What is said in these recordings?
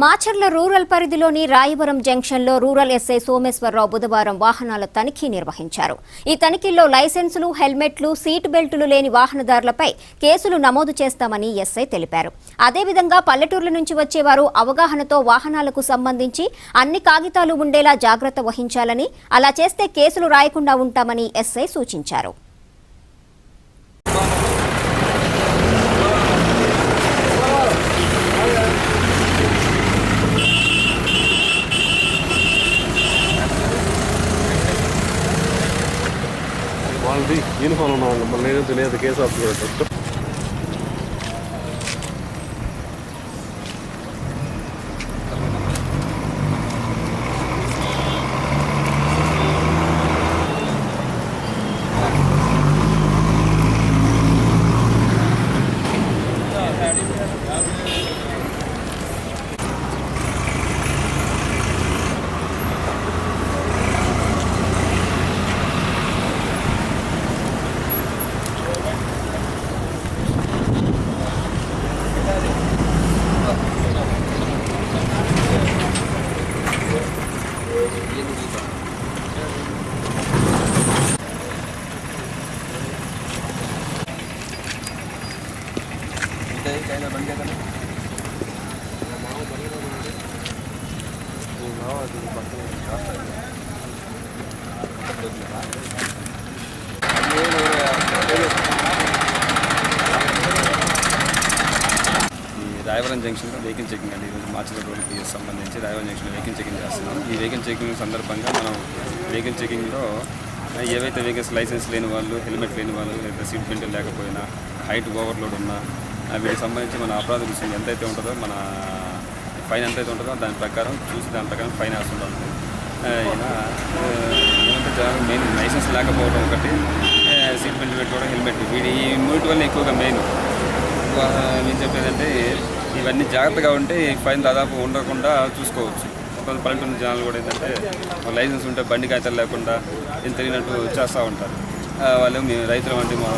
Macherla rural పరిధిలోని రాయవరం జంక్షన్లో rural SI Someswara Rao బుధవారం వాహనాల తనిఖీ నిర్వహించారు. ఈ తనిఖీల్లో లైసెన్సులు హెల్మెట్లు సీట్ బెల్టులు లేని వాహనదారులపై కేసులు నమోదు చేస్తామని ఎస్ఐ తెలిపారు. అదేవిధంగా పల్లెటూర్ల నుంచి వచ్చేవారు అవగాహనతో వాహనాలకు సంబంధించి అన్ని కాగితాలు ఉండేలా జాగ్రత్త వహించాలని అలా చేస్తే కేసులు రాయకుండా ఉంటామని ఎస్ఐ సూచించారు. వాళ్ళది యూనిఫామ్ ఉన్న. వాళ్ళు మళ్ళీ ఏదో తెలియదు. కేసు ఆఫీసర్ కూడా ఈ రాయవరం జంక్షన్లో వెహికల్ చెకింగ్ అండి. ఈరోజు మార్చి పిఎస్ సంబంధించి రాయవరం జంక్షన్లో వెహికల్ చెకింగ్ చేస్తున్నాం. ఈ వెహికల్ చెకింగ్ సందర్భంగా మనం వెహికల్ చెకింగ్లో ఏవైతే వెహికల్స్ లైసెన్స్ లేని వాళ్ళు హెల్మెట్ లేని వాళ్ళు లేదా సీట్ బెల్ట్ లేకపోయినా హైట్ ఓవర్లోడ్ ఉన్నా వీటికి సంబంధించి మన అపరాధ రుసుము ఎంతైతే ఉంటుందో మన ఫైన్ ఎంతైతే ఉంటుందో దాని ప్రకారం చూసి దాని ప్రకారం ఫైన్ వేస్తుంటాం ఇలా జనాలు మెయిన్ లైసెన్స్ లేకపోవడం ఒకటి సీట్ బెల్ట్ పెట్టుకోవడం హెల్మెట్. వీడి ఈ మూడు వల్ల ఎక్కువగా మెయిన్. నేను చెప్పేదంటే ఇవన్నీ జాగ్రత్తగా ఉంటే ఫైన్ దాదాపు ఉండకుండా చూసుకోవచ్చు. కొంత పల్లెటూరు జనాలు కూడా ఏంటంటే లైసెన్స్ ఉంటే బండి కాగితాలు లేకుండా ఇంత తెలియనట్టు చేస్తూ ఉంటారు. వాళ్ళు మేము రైతులు అంటే మా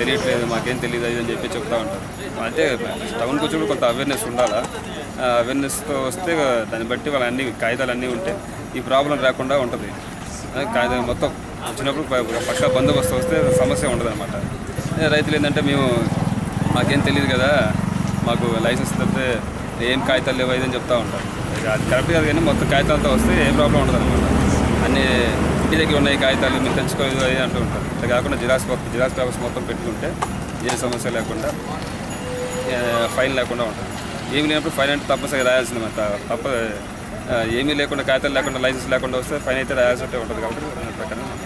తెలియట్లేదు మాకేం తెలియదు అని చెప్పి చెప్తూ ఉంటారు. అంటే టౌన్కి కూడా కొంత అవేర్నెస్ ఉండాలా? అవేర్నెస్తో వస్తే దాన్ని బట్టి వాళ్ళ అన్ని కాగితాలు అన్నీ ఉంటే ఈ ప్రాబ్లం రాకుండా ఉంటుంది. కాగితాలు మొత్తం వచ్చినప్పుడు పక్క బందోబస్తు వస్తే సమస్య ఉండదు అనమాట రైతులు ఏంటంటే మేము మాకేం తెలియదు కదా మాకు లైసెన్స్ తప్పితే ఏం కాగితాలు లేవు అని చెప్తా ఉంటారు. అది కరెక్ట్ కాదు కానీ మొత్తం కాగితాలతో వస్తే ఏ ప్రాబ్లం ఉండదు అనమాట అన్నీ ఇంటి దగ్గర ఉన్న కాగితాలు మీరు తెచ్చుకోలేదు అది అంటూ ఉంటారు. ఇట్లా కాకుండా జిరాక్స్ కాపీ- జిరాక్స్ పేపర్స్ మొత్తం పెట్టుకుంటే ఏ సమస్య లేకుండా ఫైన్ లేకుండా ఉంటుంది. ఏమి లేనప్పుడు ఫైన్ అంటే తప్పనిసరిగా రాయాల్సింది మరి. తప్ప ఏమీ లేకుండా కాగితాలు లేకుండా లైసెన్స్ లేకుండా వస్తే ఫైన్ అయితే రాయాల్సి ఉంటుంది కాబట్టి ప్రకారం